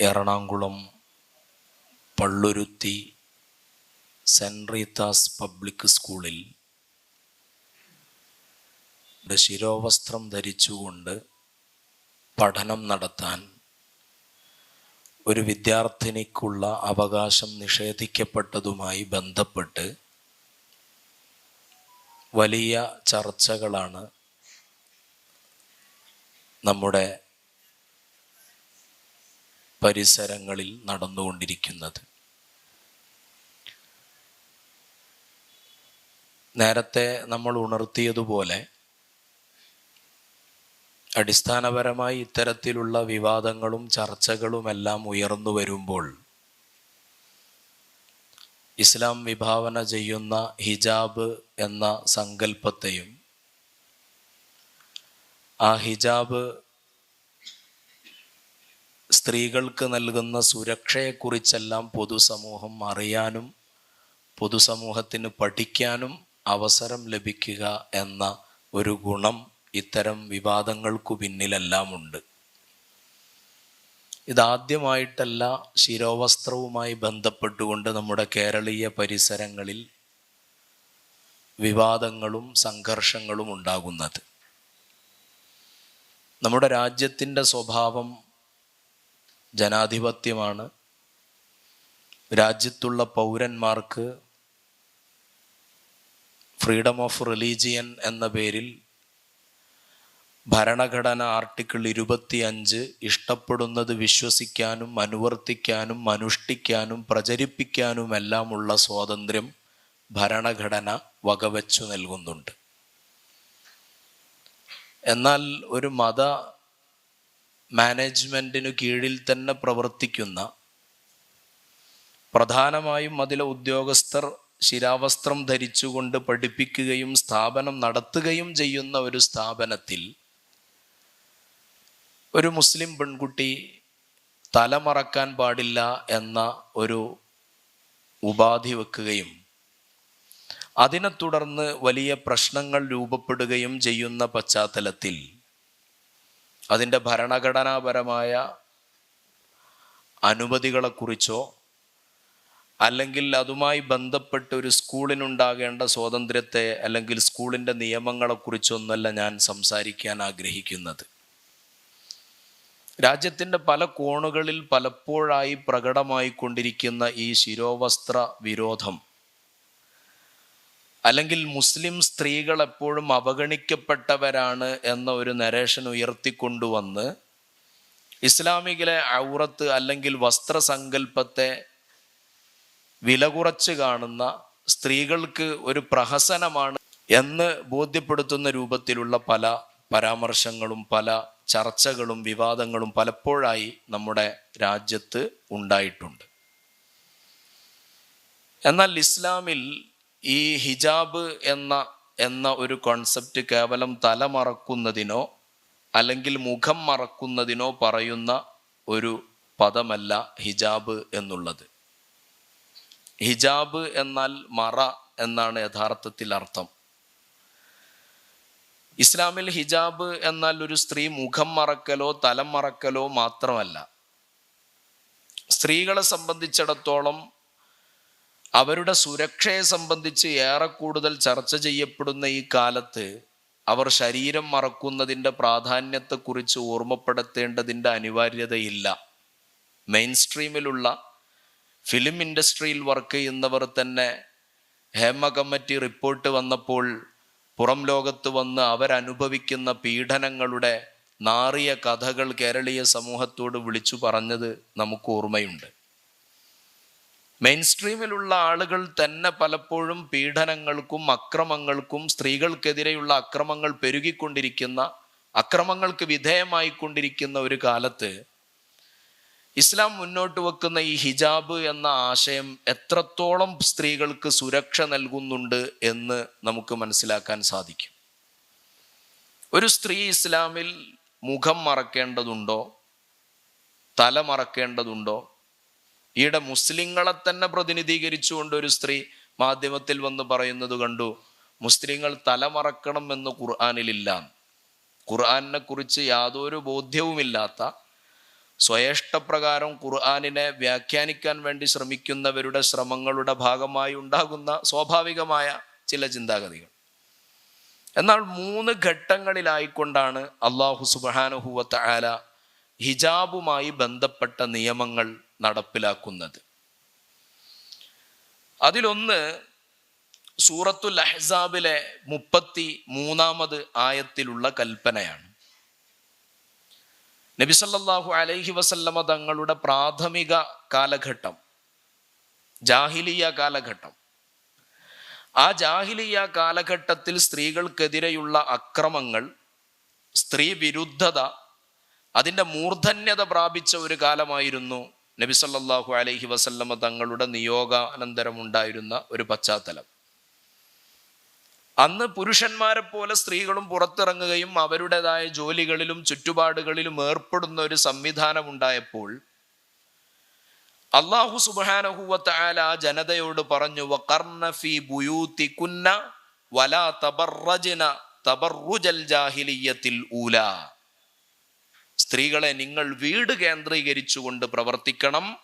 Ernakulam Palluruthy saint Rita's public സ്കൂളിൽ ശിരോവസ്ത്രം ധരിച്ചുകൊണ്ട് പഠനം നടത്താൻ ഒരു വിദ്യാർത്ഥിനിക്കുള്ള അവകാശം നിഷേധിക്കപ്പെട്ടതുമായി ബന്ധപ്പെട്ട് വലിയ ചർച്ചകളാണ് നമ്മുടെ പരിസരങ്ങളിൽ നടന്നുകൊണ്ടിരിക്കുന്നത്. നേരത്തെ നമ്മൾ ഉണർത്തിയതുപോലെ അടിസ്ഥാനപരമായി ഇത്തരത്തിലുള്ള വിവാദങ്ങളും ചർച്ചകളുമെല്ലാം ഉയർന്നു വരുമ്പോൾ ഇസ്ലാം വിഭാവന ചെയ്യുന്ന ഹിജാബ് എന്ന സങ്കല്പത്തെയും ആ ഹിജാബ് സ്ത്രീകൾക്ക് നൽകുന്ന സുരക്ഷയെക്കുറിച്ചെല്ലാം പൊതുസമൂഹം അറിയാനും പൊതുസമൂഹത്തിന് പഠിക്കാനും അവസരം ലഭിക്കുക എന്ന ഒരു ഗുണം ഇത്തരം വിവാദങ്ങൾക്കു പിന്നിലെല്ലാം ഉണ്ട് ഇതാദ്യമായിട്ടല്ല ശിരോവസ്ത്രവുമായി ബന്ധപ്പെട്ടുകൊണ്ട് നമ്മുടെ കേരളീയ പരിസരങ്ങളിൽ വിവാദങ്ങളും സംഘർഷങ്ങളും ഉണ്ടാകുന്നത്. നമ്മുടെ രാജ്യത്തിന്റെ സ്വഭാവം ജനാധിപത്യമാണ്. രാജ്യത്തുള്ള പൗരന്മാർക്ക് ഫ്രീഡം ഓഫ് റിലീജിയൻ എന്ന പേരിൽ ഭരണഘടന ആർട്ടിക്കിൾ ഇരുപത്തിയഞ്ച് ഇഷ്ടപ്പെടുന്നത് വിശ്വസിക്കാനും അനുവർത്തിക്കാനും അനുഷ്ഠിക്കാനും പ്രചരിപ്പിക്കാനുമെല്ലാമുള്ള സ്വാതന്ത്ര്യം ഭരണഘടന വകവച്ചു നൽകുന്നുണ്ട്. എന്നാൽ ഒരു മത മാനേജ്മെന്റിനു കീഴിൽ തന്നെ പ്രവർത്തിക്കുന്ന പ്രധാനമായും അതിലെ ഉദ്യോഗസ്ഥർ ശിരാവസ്ത്രം ധരിച്ചുകൊണ്ട് പഠിപ്പിക്കുകയും സ്ഥാപനം നടത്തുകയും ചെയ്യുന്ന ഒരു സ്ഥാപനത്തിൽ ഒരു മുസ്ലിം പെൺകുട്ടി തലമറക്കാൻ പാടില്ല എന്ന ഒരു ഉപാധി വെക്കുകയും അതിനെ തുടർന്ന് വലിയ പ്രശ്നങ്ങൾ രൂപപ്പെടുകയും ചെയ്യുന്ന പശ്ചാത്തലത്തിൽ അതിന്റെ ഭരണഘടനാപരമായ അനുമതികളെക്കുറിച്ചോ അല്ലെങ്കിൽ അതുമായി ബന്ധപ്പെട്ട് ഒരു സ്കൂളിനുണ്ടാകേണ്ട സ്വാതന്ത്ര്യത്തെ അല്ലെങ്കിൽ സ്കൂളിന്റെ നിയമങ്ങളെക്കുറിച്ചൊന്നല്ല ഞാൻ സംസാരിക്കാൻ ആഗ്രഹിക്കുന്നത്. രാജ്യത്തിന്റെ പല കോണുകളിൽ പലപ്പോഴായി പ്രകടമായിക്കൊണ്ടിരിക്കുന്ന ഈ ശിരോവസ്ത്ര വിരോധം അല്ലെങ്കിൽ മുസ്ലിം സ്ത്രീകൾ എപ്പോഴും അവഗണിക്കപ്പെട്ടവരാണ് എന്ന ഒരു നരേഷൻ ഉയർത്തിക്കൊണ്ടുവന്ന് ഇസ്ലാമികിലെ ഔറത്ത് അല്ലെങ്കിൽ വസ്ത്രസങ്കല്പത്തെ വില കുറച്ച് കാണുന്ന സ്ത്രീകൾക്ക് ഒരു പ്രഹസനമാണ് എന്ന് ബോധ്യപ്പെടുത്തുന്ന രൂപത്തിലുള്ള പല പരാമർശങ്ങളും പല ചർച്ചകളും വിവാദങ്ങളും പലപ്പോഴായി നമ്മുടെ രാജ്യത്ത് ഉണ്ടായിട്ടുണ്ട്. എന്നാൽ ഇസ്ലാമിൽ ഈ ഹിജാബ് എന്ന എന്ന ഒരു കോൺസെപ്റ്റ് കേവലം തല മറക്കുന്നതിനോ അല്ലെങ്കിൽ മുഖം മറക്കുന്നതിനോ പറയുന്ന ഒരു പദമല്ല ഹിജാബ് എന്നുള്ളത്. ഹിജാബ് എന്നാൽ മറ എന്നാണ് യഥാർത്ഥത്തിൽ അർത്ഥം. ഇസ്ലാമിൽ ഹിജാബ് എന്നാൽ ഒരു സ്ത്രീ മുഖം മറക്കലോ തലം മറക്കലോ മാത്രമല്ല. സ്ത്രീകളെ സംബന്ധിച്ചിടത്തോളം അവരുടെ സുരക്ഷയെ സംബന്ധിച്ച് ഏറെ കൂടുതൽ ചർച്ച ചെയ്യപ്പെടുന്ന ഈ കാലത്ത് അവർ ശരീരം മറക്കുന്നതിന്റെ പ്രാധാന്യത്തെക്കുറിച്ച് ഓർമ്മപ്പെടുത്തേണ്ടതിന്റെ അനിവാര്യതയില്ല. മെയിൻ സ്ട്രീമിലുള്ള ഫിലിം ഇൻഡസ്ട്രിയിൽ വർക്ക് ചെയ്യുന്നവർ തന്നെ ഹേമ കമ്മിറ്റി റിപ്പോർട്ട് വന്നപ്പോൾ പുറം ലോകത്ത് വന്ന് അവരനുഭവിക്കുന്ന പീഡനങ്ങളുടെ നാറിയ കഥകൾ കേരളീയ സമൂഹത്തോട് വിളിച്ചു പറഞ്ഞത് നമുക്ക് ഓർമ്മയുണ്ട്. മെയിൻ സ്ട്രീമിലുള്ള ആളുകൾ തന്നെ പലപ്പോഴും പീഡനങ്ങൾക്കും അക്രമങ്ങൾക്കും സ്ത്രീകൾക്കെതിരെയുള്ള അക്രമങ്ങൾ പെരുകിക്കൊണ്ടിരിക്കുന്ന അക്രമങ്ങൾക്ക് വിധേയമായിക്കൊണ്ടിരിക്കുന്ന ഒരു കാലത്ത് ഇസ്ലാം മുന്നോട്ട് വെക്കുന്ന ഈ ഹിജാബ് എന്ന ആശയം എത്രത്തോളം സ്ത്രീകൾക്ക് സുരക്ഷ നൽകുന്നുണ്ട് എന്ന് നമുക്ക് മനസ്സിലാക്കാൻ സാധിക്കും. ഒരു സ്ത്രീ ഇസ്ലാമിൽ മുഖം മറക്കേണ്ടതുണ്ടോ? തല മറക്കേണ്ടതുണ്ടോ? ഈയിടെ മുസ്ലിങ്ങളെ തന്നെ പ്രതിനിധീകരിച്ചുകൊണ്ട് ഒരു സ്ത്രീ മാധ്യമത്തിൽ വന്ന് പറയുന്നത് കണ്ടു മുസ്ലിങ്ങൾ തലമറക്കണം എന്ന് ഖുർആാനിലില്ല. ഖുർആാനിനെ കുറിച്ച് യാതൊരു ബോധ്യവുമില്ലാത്ത സ്വയേഷ്ടപ്രകാരം ഖുർആാനിനെ വ്യാഖ്യാനിക്കാൻ വേണ്ടി ശ്രമിക്കുന്നവരുടെ ശ്രമങ്ങളുടെ ഭാഗമായി ഉണ്ടാകുന്ന സ്വാഭാവികമായ ചില ചിന്താഗതികൾ. എന്നാൽ മൂന്ന് ഘട്ടങ്ങളിലായിക്കൊണ്ടാണ് അള്ളാഹു സുബാനുഹുവത്ത ആല ഹിജാബുമായി ബന്ധപ്പെട്ട നിയമങ്ങൾ നടപ്പിലാക്കുന്നത്. അതിലൊന്ന് സൂറത്തുൽ അഹ്സാബിലെ മുപ്പത്തി മൂന്നാമത് ആയത്തിലുള്ള കൽപ്പനയാണ്. നബിസല്ലാഹു അലൈഹി വസല്ലമ തങ്ങളുടെ പ്രാഥമിക കാലഘട്ടം ജാഹിലിയ കാലഘട്ടം. ആ ജാഹിലിയ കാലഘട്ടത്തിൽ സ്ത്രീകൾക്കെതിരെയുള്ള അക്രമങ്ങൾ സ്ത്രീ വിരുദ്ധത അതിന്റെ മൂർധന്യത പ്രാപിച്ച ഒരു കാലമായിരുന്നു നബി നബിസല്ലാഹു അലൈഹി വസല്ലമ തങ്ങളുടെ നിയോഗാനന്തരം ഉണ്ടായിരുന്ന ഒരു പശ്ചാത്തലം. അന്ന് പുരുഷന്മാരെ പോലെ സ്ത്രീകളും പുറത്തിറങ്ങുകയും അവരുടേതായ ജോലികളിലും ചുറ്റുപാടുകളിലും ഏർപ്പെടുന്ന ഒരു സംവിധാനം ഉണ്ടായപ്പോൾ അള്ളാഹു സുബാനഹുവത്ത് ആല ആ ജനതയോട് പറഞ്ഞു ബുയൂത്തി കുന്ന വലാ തബർറജന തബർറുജൽ ജാഹിലിയത്തിൽ ഊല. സ്ത്രീകളെ നിങ്ങൾ വീട് കേന്ദ്രീകരിച്ചുകൊണ്ട് പ്രവർത്തിക്കണം.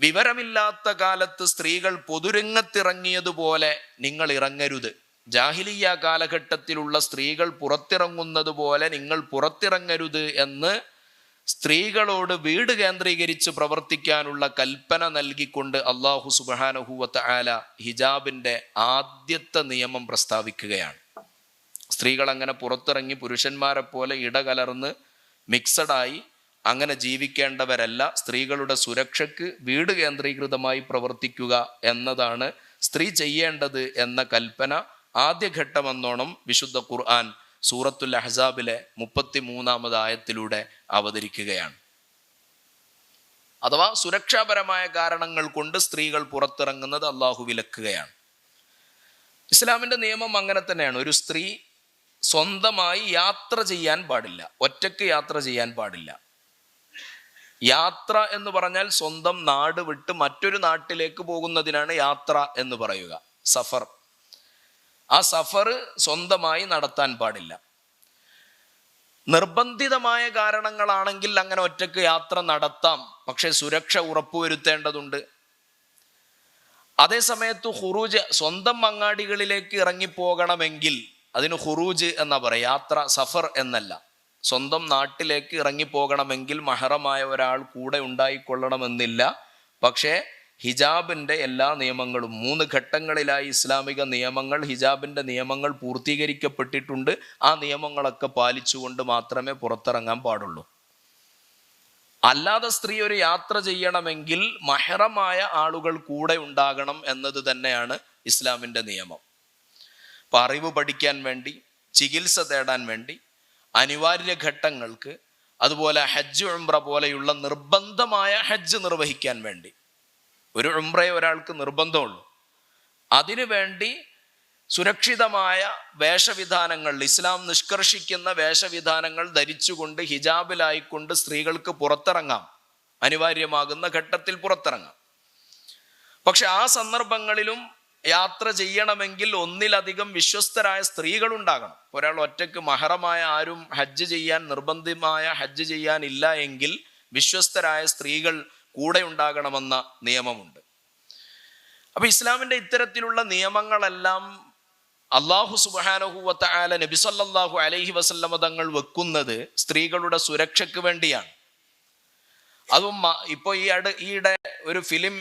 വിവരമില്ലാത്ത കാലത്ത് സ്ത്രീകൾ പൊതുരംഗത്തിറങ്ങിയതുപോലെ നിങ്ങൾ ഇറങ്ങരുത്. ജാഹിലിയ കാലഘട്ടത്തിലുള്ള സ്ത്രീകൾ പുറത്തിറങ്ങുന്നത് പോലെ നിങ്ങൾ പുറത്തിറങ്ങരുത് എന്ന് സ്ത്രീകളോട് വീട് കേന്ദ്രീകരിച്ച് പ്രവർത്തിക്കാനുള്ള കൽപ്പന നൽകിക്കൊണ്ട് അള്ളാഹു സുബാനഹുവത്ത് ആല ഹിജാബിന്റെ ആദ്യത്തെ നിയമം പ്രസ്താവിക്കുകയാണ്. സ്ത്രീകൾ അങ്ങനെ പുറത്തിറങ്ങി പുരുഷന്മാരെ പോലെ ഇടകലർന്ന് മിക്സഡായി അങ്ങനെ ജീവിക്കേണ്ടവരല്ല. സ്ത്രീകളുടെ സുരക്ഷയ്ക്ക് വീട് കേന്ദ്രീകൃതമായി പ്രവർത്തിക്കുക എന്നതാണ് സ്ത്രീ ചെയ്യേണ്ടത് എന്ന കൽപ്പന ആദ്യഘട്ടമെന്നോണം വിശുദ്ധ ഖുർആൻ സൂറത്തുൽ അഹ്സാബിലെ മുപ്പത്തി മൂന്നാമത് ആയത്തിലൂടെ അവതരിക്കുകയാണ്. അഥവാ സുരക്ഷാപരമായ കാരണങ്ങൾ കൊണ്ട് സ്ത്രീകൾ പുറത്തിറങ്ങുന്നത് അള്ളാഹു വിലക്കുകയാണ്. ഇസ്ലാമിന്റെ നിയമം അങ്ങനെ തന്നെയാണ്. ഒരു സ്ത്രീ സ്വന്തമായി യാത്ര ചെയ്യാൻ പാടില്ല. ഒറ്റയ്ക്ക് യാത്ര ചെയ്യാൻ പാടില്ല. യാത്ര എന്ന് പറഞ്ഞാൽ സ്വന്തം നാട് വിട്ട് മറ്റൊരു നാട്ടിലേക്ക് പോകുന്നതിനാണ് യാത്ര എന്ന് പറയുക. സഫർ. ആ സഫർ സ്വന്തമായി നടത്താൻ പാടില്ല. നിർബന്ധിതമായ കാരണങ്ങളാണെങ്കിൽ അങ്ങനെ ഒറ്റയ്ക്ക് യാത്ര നടത്താം. പക്ഷെ സുരക്ഷ ഉറപ്പുവരുത്തേണ്ടതുണ്ട്. അതേസമയത്ത് ഹുറൂജ് സ്വന്തം അങ്ങാടികളിലേക്ക് ഇറങ്ങിപ്പോകണമെങ്കിൽ അതിന് ഹുറൂജ് എന്നാ പറയുക യാത്ര സഫർ എന്നല്ല. സ്വന്തം നാട്ടിലേക്ക് ഇറങ്ങിപ്പോകണമെങ്കിൽ മഹറമായ ഒരാൾ കൂടെ ഉണ്ടായിക്കൊള്ളണമെന്നില്ല. പക്ഷേ ഹിജാബിന്റെ എല്ലാ നിയമങ്ങളും മൂന്ന് ഘട്ടങ്ങളിലായി ഇസ്ലാമിക നിയമങ്ങൾ ഹിജാബിന്റെ നിയമങ്ങൾ പൂർത്തീകരിക്കപ്പെട്ടിട്ടുണ്ട്. ആ നിയമങ്ങളൊക്കെ പാലിച്ചുകൊണ്ട് മാത്രമേ പുറത്തിറങ്ങാൻ പാടുള്ളൂ. അല്ലാതെ സ്ത്രീ ഒരു യാത്ര ചെയ്യണമെങ്കിൽ മഹറമായ ആളുകൾ കൂടെ ഉണ്ടാകണം എന്നത് തന്നെയാണ് ഇസ്ലാമിന്റെ നിയമം. അറിവ് പഠിക്കാൻ വേണ്ടി ചികിത്സ തേടാൻ വേണ്ടി അനിവാര്യ ഘട്ടങ്ങൾക്ക് അതുപോലെ ഹജ്ജ് ഉംറ പോലെയുള്ള നിർബന്ധമായ ഹജ്ജ് നിർവഹിക്കാൻ വേണ്ടി. ഒരു ഉംറയെ ഒരാൾക്ക് നിർബന്ധമുള്ളൂ. അതിനു വേണ്ടി സുരക്ഷിതമായ വേഷവിധാനങ്ങൾ ഇസ്ലാം നിഷ്കർഷിക്കുന്ന വേഷവിധാനങ്ങൾ ധരിച്ചുകൊണ്ട് ഹിജാബിലായിക്കൊണ്ട് സ്ത്രീകൾക്ക് പുറത്തിറങ്ങാം. അനിവാര്യമാകുന്ന ഘട്ടത്തിൽ പുറത്തിറങ്ങാം. പക്ഷെ ആ സന്ദർഭങ്ങളിലും യാത്ര ചെയ്യണമെങ്കിൽ ഒന്നിലധികം വിശ്വസ്തരായ സ്ത്രീകൾ ഉണ്ടാകണം ഒരാൾ ഒറ്റയ്ക്ക് മഹറമായ ആരും ഹജ്ജ് ചെയ്യാൻ നിർബന്ധമായ ഹജ്ജ് ചെയ്യാൻ ഇല്ല എങ്കിൽ വിശ്വസ്തരായ സ്ത്രീകൾ കൂടെ ഉണ്ടാകണമെന്ന നിയമമുണ്ട്. അപ്പൊ ഇസ്ലാമിന്റെ ഇത്തരത്തിലുള്ള നിയമങ്ങളെല്ലാം അള്ളാഹു സുബാനഹുവത്ത ആല നബിസല്ലാഹു അലൈഹി വസല്ലമ തങ്ങൾ വെക്കുന്നത് സ്ത്രീകളുടെ സുരക്ഷയ്ക്ക് വേണ്ടിയാണ്. അതും ഇപ്പോൾ ഈ അട് ഈയിടെ ഒരു ഫിലിം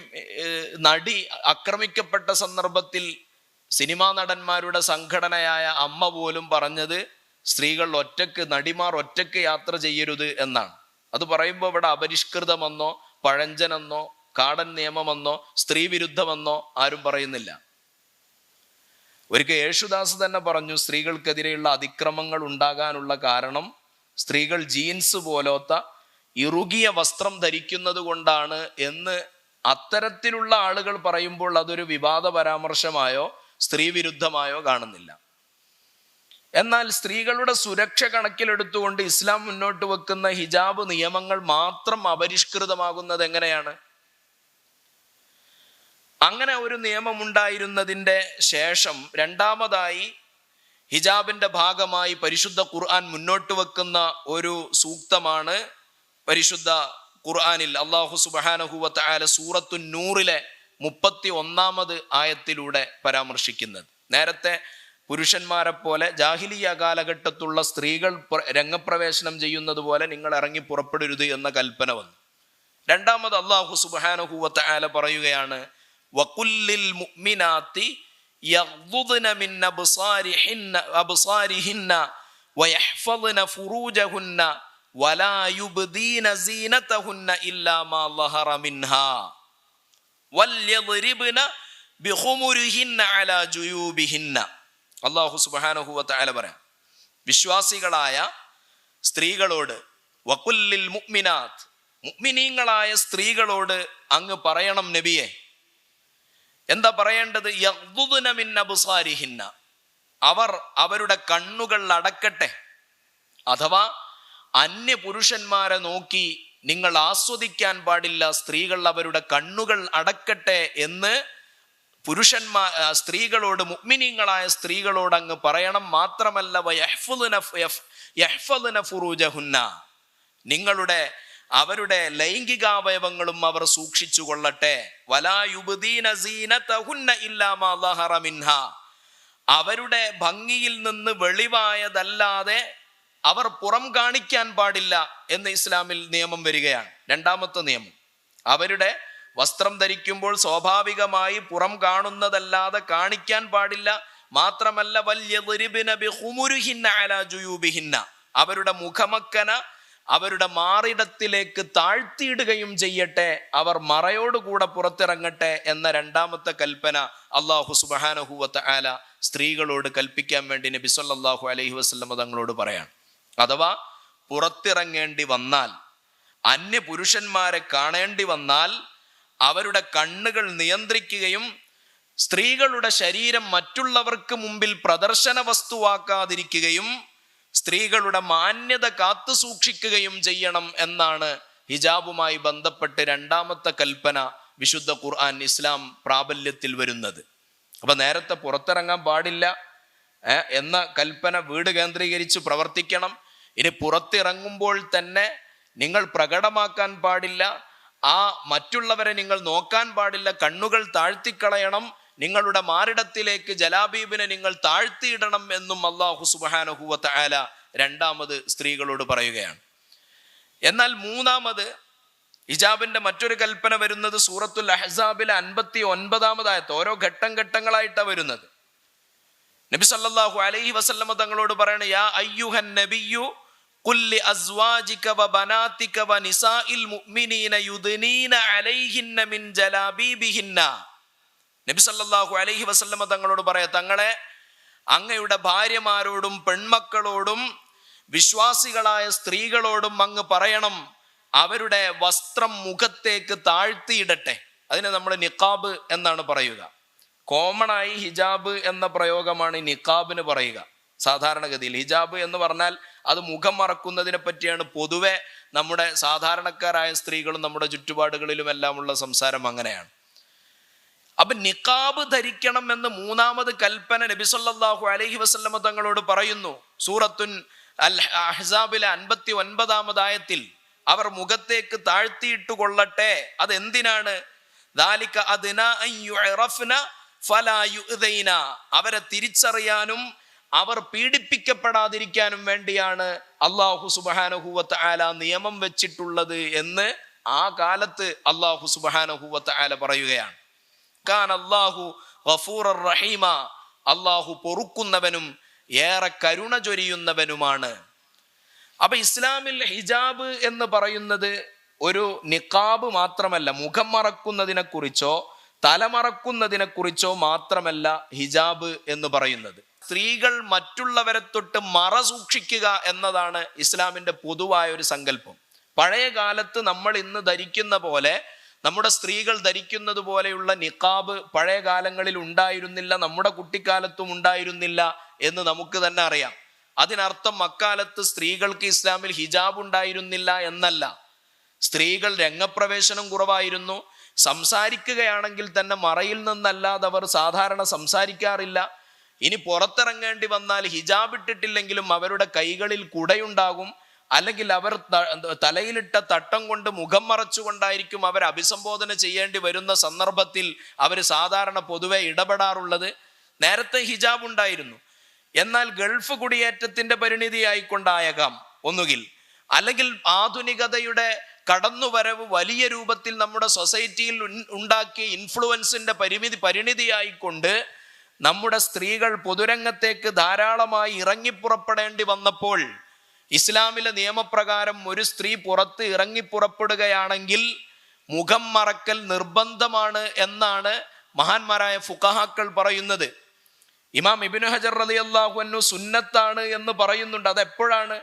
നടി ആക്രമിക്കപ്പെട്ട സന്ദർഭത്തിൽ സിനിമാ നടന്മാരുടെ സംഘടനയായ അമ്മ പോലും പറഞ്ഞത് സ്ത്രീകൾ ഒറ്റയ്ക്ക് നടിമാർ ഒറ്റയ്ക്ക് യാത്ര ചെയ്യരുത് എന്നാണ്. അത് പറയുമ്പോൾ ഇവിടെ അപരിഷ്കൃതമെന്നോ പഴഞ്ചനെന്നോ കാടൻ നിയമമെന്നോ സ്ത്രീ വിരുദ്ധമെന്നോ ആരും പറയുന്നില്ല. ഒരിക്കൽ യേശുദാസ് തന്നെ പറഞ്ഞു സ്ത്രീകൾക്കെതിരെയുള്ള അതിക്രമങ്ങൾ ഉണ്ടാകാനുള്ള കാരണം സ്ത്രീകൾ ജീൻസ് പോലോത്ത ഇറുകിയ വസ്ത്രം ധരിക്കുന്നത് കൊണ്ടാണ് എന്ന് അത്തരത്തിലുള്ള ആളുകൾ പറയുമ്പോൾ അതൊരു വിവാദ പരാമർശമായോ സ്ത്രീ വിരുദ്ധമായോ കാണുന്നില്ല. എന്നാൽ സ്ത്രീകളുടെ സുരക്ഷ കണക്കിലെടുത്തുകൊണ്ട് ഇസ്ലാം മുന്നോട്ട് വെക്കുന്ന ഹിജാബ് നിയമങ്ങൾ മാത്രം അപരിഷ്കൃതമാകുന്നത് എങ്ങനെയാണ്? അങ്ങനെ ഒരു നിയമമുണ്ടായിരുന്നതിന്റെ ശേഷം രണ്ടാമതായി ഹിജാബിന്റെ ഭാഗമായി പരിശുദ്ധ ഖുർആൻ മുന്നോട്ട് വെക്കുന്ന ഒരു സൂക്തമാണ് പരിശുദ്ധ ഖുർആാനിൽ അള്ളാഹു സുബാനഹുവത്ത് ആല സൂറത്തു നൂറിലെ മുപ്പത്തി ഒന്നാമത് ആയത്തിലൂടെ പരാമർശിക്കുന്നത്. നേരത്തെ പുരുഷന്മാരെ പോലെ ജാഹിലിയ കാലഘട്ടത്തുള്ള സ്ത്രീകൾ പ്ര- രംഗപ്രവേശനം ചെയ്യുന്നത് പോലെ നിങ്ങൾ ഇറങ്ങി പുറപ്പെടരുത് എന്ന കൽപ്പന വന്നു. രണ്ടാമത് അള്ളാഹു സുബാനഹുവത്ത് ആല പറയുകയാണ് വക്കുല്ലിൽ മുഅ്മിനാത്തി യഗ്ദുദ്ന മിൻ അബ്സാരിഹിന്ന അബ്സാരിഹിന്ന വയഹ്ഫദ്ന ഫുറൂജഹുന്ന അലാ അള്ളാഹു സുബ്ഹാനഹു വതആല പറയാം വിശ്വാസികളായ സ്ത്രീകളോട് വക്കുല്ലിൽ മുഅ്മിനാത്ത് മുഅ്മിനീങ്ങളായ സ്ത്രീകളോട് അങ്ങ് പറയണം നബിയെ. എന്താ പറയേണ്ടത്? അബ്സാരിഹിന്ന. അവർ അവരുടെ കണ്ണുകൾ അടക്കട്ടെ. അഥവാ അന്യ പുരുഷന്മാരെ നോക്കി നിങ്ങൾ ആസ്വദിക്കാൻ പാടില്ല സ്ത്രീകൾ അവരുടെ കണ്ണുകൾ അടക്കട്ടെ എന്ന് പുരുഷന്മാ സ്ത്രീകളോട് മുഗ്മിനീങ്ങളായ സ്ത്രീകളോട് അങ്ങ് പറയണം. മാത്രമല്ല നിങ്ങളുടെ അവരുടെ ലൈംഗികാവയവങ്ങളും അവർ സൂക്ഷിച്ചു കൊള്ളട്ടെ. അവരുടെ ഭംഗിയിൽ നിന്ന് വെളിവായതല്ലാതെ അവർ പുറം കാണിക്കാൻ പാടില്ല എന്ന് ഇസ്ലാമിൽ നിയമം വരികയാണ്. രണ്ടാമത്തെ നിയമം. അവരുടെ വസ്ത്രം ധരിക്കുമ്പോൾ സ്വാഭാവികമായി പുറം കാണുന്നതല്ലാതെ കാണിക്കാൻ പാടില്ല. മാത്രമല്ല വലിയ അവരുടെ മുഖമക്കന അവരുടെ മാറിടത്തിലേക്ക് താഴ്ത്തിയിടുകയും ചെയ്യട്ടെ അവർ മറയോടുകൂടെ പുറത്തിറങ്ങട്ടെ എന്ന രണ്ടാമത്തെ കൽപ്പന അള്ളാഹു സുബാനഹുവത്ത് ആല സ്ത്രീകളോട് കൽപ്പിക്കാൻ വേണ്ടി നബി അലഹി വസല്ലമ തങ്ങളോട് പറയാണ്. അഥവാ പുറത്തിറങ്ങേണ്ടി വന്നാൽ അന്യ പുരുഷന്മാരെ കാണേണ്ടി വന്നാൽ അവരുടെ കണ്ണുകൾ നിയന്ത്രിക്കുകയും സ്ത്രീകളുടെ ശരീരം മറ്റുള്ളവർക്ക് മുമ്പിൽ പ്രദർശന വസ്തുവാക്കാതിരിക്കുകയും സ്ത്രീകളുടെ മാന്യത കാത്തു സൂക്ഷിക്കുകയും ചെയ്യണം എന്നാണ് ഹിജാബുമായി ബന്ധപ്പെട്ട് രണ്ടാമത്തെ കൽപ്പന വിശുദ്ധ ഖുർആൻ ഇസ്ലാം പ്രാബല്യത്തിൽ വരുന്നത്. അപ്പൊ നേരത്തെ പുറത്തിറങ്ങാൻ പാടില്ല എന്ന കൽപ്പന വീട് കേന്ദ്രീകരിച്ച് പ്രവർത്തിക്കണം. ഇനി പുറത്തിറങ്ങുമ്പോൾ തന്നെ നിങ്ങൾ പ്രകടമാക്കാൻ പാടില്ല ആ മറ്റുള്ളവരെ നിങ്ങൾ നോക്കാൻ പാടില്ല കണ്ണുകൾ താഴ്ത്തിക്കളയണം നിങ്ങളുടെ മാറിടത്തിലേക്ക് ജലാബീബിനെ നിങ്ങൾ താഴ്ത്തിയിടണം എന്നും അള്ളാഹു സുബാനഹുവത്ത് ആല രണ്ടാമത് സ്ത്രീകളോട് പറയുകയാണ്. എന്നാൽ മൂന്നാമത് ഹിജാബിന്റെ മറ്റൊരു കൽപ്പന വരുന്നത് സൂറത്തുൽ അഹ്സാബിലെ അൻപത്തി ഒൻപതാമതായത്ത് ഓരോ ഘട്ടം ഘട്ടങ്ങളായിട്ടാണ് വരുന്നത്. നബി സല്ലല്ലാഹു അലൈഹി വസല്ലമ തങ്ങളോട് പറയണ യാ അയ്യുഹൻ നബിയു അസ്വാജിക മുഅ്മിനീന യുദ്നീന അലൈഹിന്ന മിൻ നബി സല്ലല്ലാഹു അലൈഹി തങ്ങളോട് പറയാ തങ്ങളെ അങ്ങയുടെ ഭാര്യമാരോടും പെൺമക്കളോടും വിശ്വാസികളായ സ്ത്രീകളോടും അങ്ങ് പറയണം. അവരുടെ വസ്ത്രം മുഖത്തേക്ക് താഴ്ത്തിയിടട്ടെ. അതിനെ നമ്മൾ നിക്കാബ് എന്നാണ് പറയുക. കോമൺ ആയി ഹിജാബ് എന്ന പ്രയോഗമാണ് നിക്കാബിന് പറയുക. സാധാരണഗതിയിൽ ഹിജാബ് എന്ന് പറഞ്ഞാൽ അത് മുഖം മറക്കുന്നതിനെ പറ്റിയാണ് പൊതുവെ നമ്മുടെ സാധാരണക്കാരായ സ്ത്രീകളും നമ്മുടെ ചുറ്റുപാടുകളിലും എല്ലാമുള്ള സംസാരം അങ്ങനെയാണ്. അപ്പൊ നിക്കാബ് ധരിക്കണം എന്ന് മൂന്നാമത് കൽപ്പന നബിസൊല്ലാഹു അലഹി വസ്ല്ലമ തങ്ങളോട് പറയുന്നു. സൂറത്തുൻ അൽ അഹ്സാബിലെ അൻപത്തി ഒൻപതാമതായത്തിൽ അവർ മുഖത്തേക്ക് താഴ്ത്തിയിട്ട് കൊള്ളട്ടെ. അതെന്തിനാണ്? അവരെ തിരിച്ചറിയാനും അവർ പീഡിപ്പിക്കപ്പെടാതിരിക്കാനും വേണ്ടിയാണ് അള്ളാഹു സുബാനഹുവത്ത് ആല നിയമം വെച്ചിട്ടുള്ളത് എന്ന് ആ കാലത്ത് അള്ളാഹു സുബാനഹുവത്ത് ആല പറയുകയാണ്. കാൻ അള്ളാഹു ഗഫൂർ റഹീമ. അള്ളാഹു പൊറുക്കുന്നവനും ഏറെ കരുണ ചൊരിയുന്നവനുമാണ്. അപ്പൊ ഇസ്ലാമിൽ ഹിജാബ് എന്ന് പറയുന്നത് ഒരു നിക്കാബ് മാത്രമല്ല മുഖം മറക്കുന്നതിനെ കുറിച്ചോ തലമറക്കുന്നതിനെ കുറിച്ചോ മാത്രമല്ല ഹിജാബ് എന്ന് പറയുന്നത്. സ്ത്രീകൾ മറ്റുള്ളവരെ തൊട്ട് മറ സൂക്ഷിക്കുക എന്നതാണ് ഇസ്ലാമിന്റെ പൊതുവായ ഒരു സങ്കല്പം. പഴയ കാലത്ത് നമ്മൾ ഇന്ന് ധരിക്കുന്ന പോലെ നമ്മുടെ സ്ത്രീകൾ ധരിക്കുന്നത് പോലെയുള്ള നിക്കാബ് പഴയ കാലങ്ങളിൽ ഉണ്ടായിരുന്നില്ല നമ്മുടെ കുട്ടിക്കാലത്തും ഉണ്ടായിരുന്നില്ല എന്ന് നമുക്ക് തന്നെ അറിയാം. അതിനർത്ഥം അക്കാലത്ത് സ്ത്രീകൾക്ക് ഇസ്ലാമിൽ ഹിജാബ് ഉണ്ടായിരുന്നില്ല എന്നല്ല. സ്ത്രീകൾ രംഗപ്രവേശനം കുറവായിരുന്നു. സംസാരിക്കുകയാണെങ്കിൽ തന്നെ മറയിൽ നിന്നല്ലാതെ അവർ സാധാരണ സംസാരിക്കാറില്ല. ഇനി പുറത്തിറങ്ങേണ്ടി വന്നാൽ ഹിജാബ് ഇട്ടിട്ടില്ലെങ്കിലും അവരുടെ കൈകളിൽ കുടയുണ്ടാകും. അല്ലെങ്കിൽ അവർ തലയിലിട്ട തട്ടം കൊണ്ട് മുഖം മറച്ചുകൊണ്ടായിരിക്കും അവർ അഭിസംബോധന ചെയ്യേണ്ടി വരുന്ന സന്ദർഭത്തിൽ അവർ സാധാരണ പൊതുവെ ഇടപെടാറുള്ളത്. നേരത്തെ ഹിജാബ് ഉണ്ടായിരുന്നു. എന്നാൽ ഗൾഫ് കുടിയേറ്റത്തിന്റെ പരിണിതിയായിക്കൊണ്ടായേക്കാം ഒന്നുകിൽ. അല്ലെങ്കിൽ ആധുനികതയുടെ കടന്നുവരവ് വലിയ രൂപത്തിൽ നമ്മുടെ സൊസൈറ്റിയിൽ ഉണ്ടാക്കിയ ഇൻഫ്ലുവൻസിന്റെ പരിമിതി പരിണിതിയായിക്കൊണ്ട് നമ്മുടെ സ്ത്രീകൾ പൊതുരംഗത്തേക്ക് ധാരാളമായി ഇറങ്ങിപ്പുറപ്പെടേണ്ടി വന്നപ്പോൾ ഇസ്ലാമിലെ നിയമപ്രകാരം ഒരു സ്ത്രീ പുറത്ത് ഇറങ്ങിപ്പുറപ്പെടുകയാണെങ്കിൽ മുഖം മറക്കൽ നിർബന്ധമാണ് എന്നാണ് മഹാന്മാരായ ഫുഖഹാക്കൾ പറയുന്നത്. ഇമാം ഇബിനു ഹജർ അലി അള്ളാഹു സുന്നത്താണ് എന്ന് പറയുന്നുണ്ട്. അതെപ്പോഴാണ്?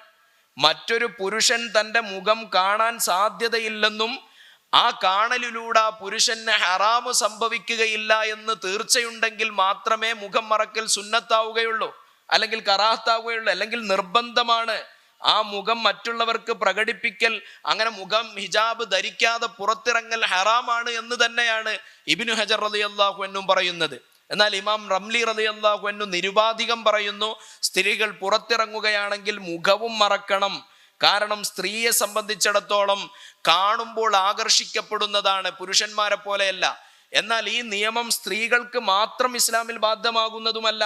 മറ്റൊരു പുരുഷൻ തന്റെ മുഖം കാണാൻ സാധ്യതയില്ലെന്നും ആ കാണലിലൂടെ ആ പുരുഷന് ഹറാമ് സംഭവിക്കുകയില്ല എന്ന് തീർച്ചയുണ്ടെങ്കിൽ മാത്രമേ മുഖം മറക്കൽ സുന്നത്താവുകയുള്ളൂ. അല്ലെങ്കിൽ കറാഹത്താവുകയുള്ളൂ അല്ലെങ്കിൽ നിർബന്ധമാണ്. ആ മുഖം മറ്റുള്ളവർക്ക് പ്രകടിപ്പിക്കൽ അങ്ങനെ മുഖം ഹിജാബ് ധരിക്കാതെ പുറത്തിറങ്ങൽ ഹറാമാണ് എന്ന് തന്നെയാണ് ഇബിനു ഹജർ അലി അള്ളാഹു എന്നും പറയുന്നത്. എന്നാൽ ഇമാം റംലി റലി അള്ളാഹു എന്നു നിരുപാധികം പറയുന്നു സ്ത്രീകൾ പുറത്തിറങ്ങുകയാണെങ്കിൽ മുഖവും മറക്കണം കാരണം സ്ത്രീയെ സംബന്ധിച്ചിടത്തോളം കാണുമ്പോൾ ആകർഷിക്കപ്പെടുന്നതാണ് പുരുഷന്മാരെ പോലെയല്ല. എന്നാൽ ഈ നിയമം സ്ത്രീകൾക്ക് മാത്രം ഇസ്ലാമിൽ ബാധ്യമാകുന്നതുമല്ല.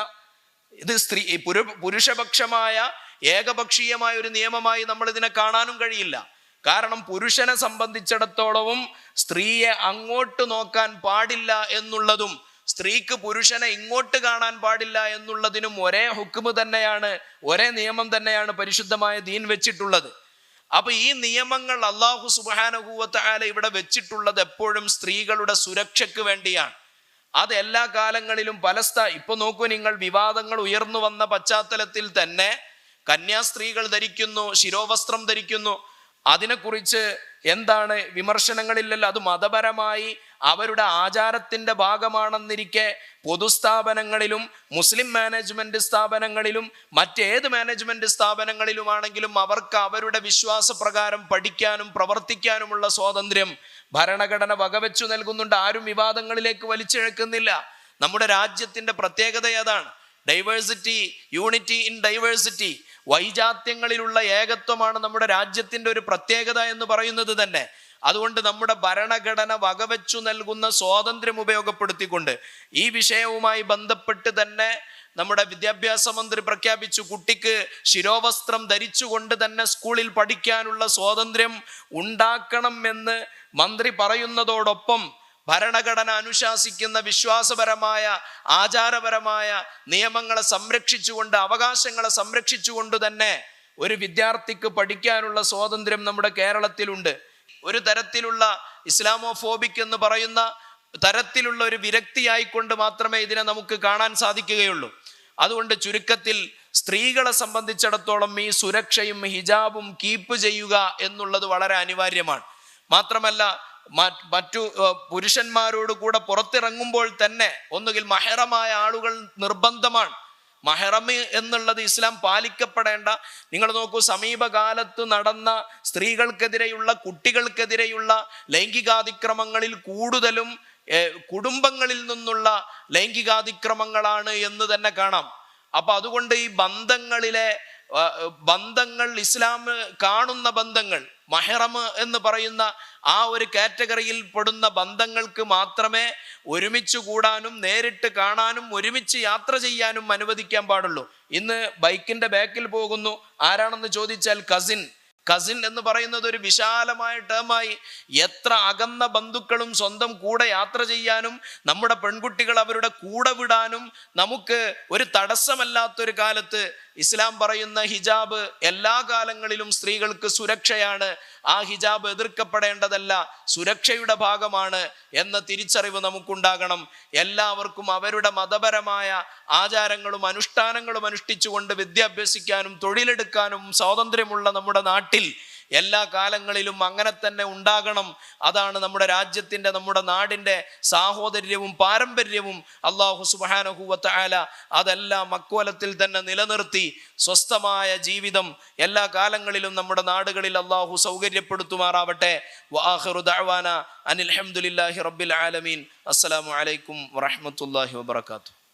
ഇത് സ്ത്രീ പുരുഷപക്ഷമായ ഏകപക്ഷീയമായ ഒരു നിയമമായി നമ്മൾ ഇതിനെ കാണാനും കഴിയില്ല. കാരണം പുരുഷനെ സംബന്ധിച്ചിടത്തോളവും സ്ത്രീയെ അങ്ങോട്ട് നോക്കാൻ പാടില്ല എന്നുള്ളതും സ്ത്രീക്ക് പുരുഷനെ ഇങ്ങോട്ട് കാണാൻ പാടില്ല എന്നുള്ളതിനും ഒരേ ഹുക്കുമ് തന്നെയാണ് ഒരേ നിയമം തന്നെയാണ് പരിശുദ്ധമായ ദീൻ വെച്ചിട്ടുള്ളത്. അപ്പൊ ഈ നിയമങ്ങൾ അള്ളാഹു സുബാനുഭൂവത്തായ ഇവിടെ വെച്ചിട്ടുള്ളത് എപ്പോഴും സ്ത്രീകളുടെ സുരക്ഷയ്ക്ക് വേണ്ടിയാണ്. അത് എല്ലാ കാലങ്ങളിലും പല സ്ഥ ഇപ്പൊ നോക്കൂ നിങ്ങൾ വിവാദങ്ങൾ ഉയർന്നു വന്ന പശ്ചാത്തലത്തിൽ തന്നെ കന്യാസ്ത്രീകൾ ധരിക്കുന്നു ശിരോവസ്ത്രം ധരിക്കുന്നു. അതിനെക്കുറിച്ച് എന്താണ് വിമർശനങ്ങളില്ലല്ലോ അത് മതപരമായി അവരുടെ ആചാരത്തിന്റെ ഭാഗമാണെന്നിരിക്കെ പൊതുസ്ഥാപനങ്ങളിലും മുസ്ലിം മാനേജ്മെന്റ് സ്ഥാപനങ്ങളിലും മറ്റേത് മാനേജ്മെന്റ് സ്ഥാപനങ്ങളിലുമാണെങ്കിലും അവർക്ക് അവരുടെ വിശ്വാസപ്രകാരം പഠിക്കാനും പ്രവർത്തിക്കാനുമുള്ള സ്വാതന്ത്ര്യം ഭരണഘടന വകവെച്ചു നൽകുന്നുണ്ട്. ആരും വിവാദങ്ങളിലേക്ക് വലിച്ചിഴക്കുന്നില്ല. നമ്മുടെ രാജ്യത്തിന്റെ പ്രത്യേകത അതാണ് ഡൈവേഴ്സിറ്റി യൂണിറ്റി ഇൻ ഡൈവേഴ്സിറ്റി വൈജാത്യങ്ങളിലുള്ള ഏകത്വമാണ് നമ്മുടെ രാജ്യത്തിന്റെ ഒരു പ്രത്യേകത എന്ന് പറയുന്നത് തന്നെ. അതുകൊണ്ട് നമ്മുടെ ഭരണഘടന വകവെച്ചു നൽകുന്ന സ്വാതന്ത്ര്യം ഉപയോഗപ്പെടുത്തിക്കൊണ്ട് ഈ വിഷയവുമായി ബന്ധപ്പെട്ട് തന്നെ നമ്മുടെ വിദ്യാഭ്യാസ മന്ത്രി പ്രഖ്യാപിച്ചു കുട്ടിക്ക് ശിരോവസ്ത്രം ധരിച്ചുകൊണ്ട് തന്നെ സ്കൂളിൽ പഠിക്കാനുള്ള സ്വാതന്ത്ര്യം ഉണ്ടാക്കണം എന്ന് മന്ത്രി പറയുന്നതോടൊപ്പം ഭരണഘടന അനുശാസിക്കുന്ന വിശ്വാസപരമായ ആചാരപരമായ നിയമങ്ങളെ സംരക്ഷിച്ചുകൊണ്ട് അവകാശങ്ങളെ സംരക്ഷിച്ചുകൊണ്ട് തന്നെ ഒരു വിദ്യാർത്ഥിക്ക് പഠിക്കാനുള്ള സ്വാതന്ത്ര്യം നമ്മുടെ കേരളത്തിലുണ്ട്. ഒരു തരത്തിലുള്ള ഇസ്ലാമോഫോബിക് എന്ന് പറയുന്ന തരത്തിലുള്ള ഒരു വിരക്തിയായിക്കൊണ്ട് മാത്രമേ ഇതിനെ നമുക്ക് കാണാൻ സാധിക്കുകയുള്ളൂ. അതുകൊണ്ട് ചുരുക്കത്തിൽ സ്ത്രീകളെ സംബന്ധിച്ചിടത്തോളം ഈ സുരക്ഷയും ഹിജാബും കീപ്പ് ചെയ്യുക എന്നുള്ളത് വളരെ അനിവാര്യമാണ്. മാത്രമല്ല മറ്റു പുരുഷന്മാരോട് കൂടെ പുറത്തിറങ്ങുമ്പോൾ തന്നെ ഒന്നുകിൽ മഹറമായ ആളുകൾ നിർബന്ധമാണ്. മഹറമ് എന്നുള്ളത് ഇസ്ലാം പാലിക്കപ്പെടേണ്ട. നിങ്ങൾ നോക്കൂ സമീപകാലത്ത് നടന്ന സ്ത്രീകൾക്കെതിരെയുള്ള കുട്ടികൾക്കെതിരെയുള്ള ലൈംഗികാതിക്രമങ്ങളിൽ കൂടുതലും കുടുംബങ്ങളിൽ നിന്നുള്ള ലൈംഗികാതിക്രമങ്ങളാണ് എന്ന് തന്നെ കാണാം. അപ്പൊ അതുകൊണ്ട് ഈ ബന്ധങ്ങളിലെ ബന്ധങ്ങൾ ഇസ്ലാം കാണുന്ന ബന്ധങ്ങൾ മഹറമ് എന്ന് പറയുന്ന ആ ഒരു കാറ്റഗറിയിൽ പെടുന്ന ബന്ധങ്ങൾക്ക് മാത്രമേ ഒരുമിച്ച് കൂടാനും നേരിട്ട് കാണാനും ഒരുമിച്ച് യാത്ര ചെയ്യാനും അനുവദിക്കാൻ പാടുള്ളൂ. ഇന്ന് ബൈക്കിന്റെ ബാക്കിൽ പോകുന്നു. ആരാണെന്ന് ചോദിച്ചാൽ കസിൻ കസിൻ എന്ന് പറയുന്നത് ഒരു വിശാലമായ ടേമായി എത്ര അകന്ന ബന്ധുക്കളും സ്വന്തം കൂടെ യാത്ര ചെയ്യാനും നമ്മുടെ പെൺകുട്ടികൾ അവരുടെ കൂടെ വിടാനും നമുക്ക് ഒരു തടസ്സമല്ലാത്തൊരു കാലത്ത് ഇസ്ലാം പറയുന്ന ഹിജാബ് എല്ലാ കാലങ്ങളിലും സ്ത്രീകൾക്ക് സുരക്ഷയാണ്. ആ ഹിജാബ് എതിർക്കപ്പെടേണ്ടതല്ല സുരക്ഷയുടെ ഭാഗമാണ് എന്ന തിരിച്ചറിവ് നമുക്കുണ്ടാകണം. എല്ലാവർക്കും അവരുടെ മതപരമായ ആചാരങ്ങളും അനുഷ്ഠാനങ്ങളും അനുഷ്ഠിച്ചുകൊണ്ട് വിദ്യാഭ്യസിക്കാനും തൊഴിലെടുക്കാനും സ്വാതന്ത്ര്യമുള്ള നമ്മുടെ നാട്ടിൽ എല്ലാ കാലങ്ങളിലും അങ്ങനെ തന്നെ ഉണ്ടാകണം. അതാണ് നമ്മുടെ രാജ്യത്തിന്റെ നമ്മുടെ നാടിന്റെ സാഹോദര്യവും പാരമ്പര്യവും. അള്ളാഹു സുബാനഹുവത്ത ആല അതെല്ലാം മക്കോലത്തിൽ തന്നെ നിലനിർത്തി സ്വസ്ഥമായ ജീവിതം എല്ലാ കാലങ്ങളിലും നമ്മുടെ നാടുകളിൽ അള്ളാഹു സൗകര്യപ്പെടുത്തുമാറാവട്ടെ. വാഹറുദാന അനിൽ റബ്ബിൽ ആലമീൻ. അസ്സലാമു അലൈക്കും വറഹമത്തല്ലാഹി വബർക്കാത്തു